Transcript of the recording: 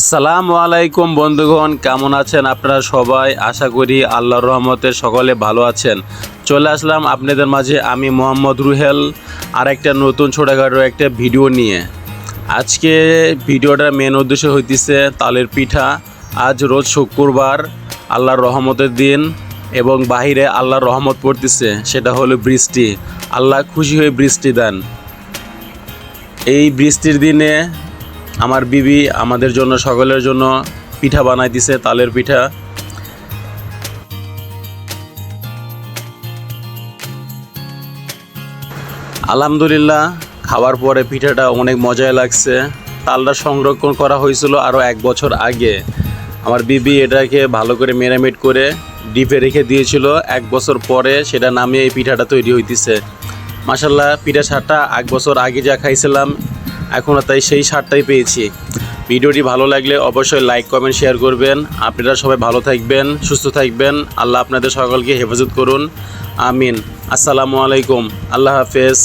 আসসালামু আলাইকুম বন্ধুগণ, কেমন আছেন আপনারা সবাই? আশা করি আল্লাহর রহমতে সকলে ভালো আছেন। চলে আসলাম আপনাদের মাঝে আমি মোহাম্মদ রুহেল আর একটা নতুন ছোটোখাটো একটা ভিডিও নিয়ে। আজকে ভিডিওটার মেন উদ্দেশ্য হইতেছে তালের পিঠা। আজ রোজ শুক্রবার, আল্লাহর রহমতের দিন এবং বাহিরে আল্লাহর রহমত পড়তেছে, সেটা হলো বৃষ্টি। আল্লাহ খুশি হয়ে বৃষ্টি দেন। এই বৃষ্টির দিনে আমার বিবি আমাদের জন্য, সকলের জন্য পিঠা বানাই দিছে তালের পিঠা। আলহামদুলিল্লাহ খাওয়ার পরে পিঠাটা অনেক মজায় লাগছে। তালটা সংরক্ষণ করা হয়েছিল আরও এক বছর আগে। আমার বিবি এটাকে ভালো করে মেরামেট করে ডিপে রেখে দিয়েছিল। এক বছর পরে সেটা নামিয়ে এই পিঠাটা তৈরি হইতেছে। মাসাল্লাহ পিঠা সারটা এক বছর আগে যা খাইছিলাম এখনও তাই সেই সারটাই পেয়েছি। ভিডিওটি ভালো লাগলে অবশ্যই লাইক কমেন্ট শেয়ার করবেন। আপনারা সবাই ভালো থাকবেন, সুস্থ থাকবেন। আল্লাহ আপনাদের সকলকে হেফাজত করুন। আমিন। আসসালামু আলাইকুম। আল্লাহ হাফেজ।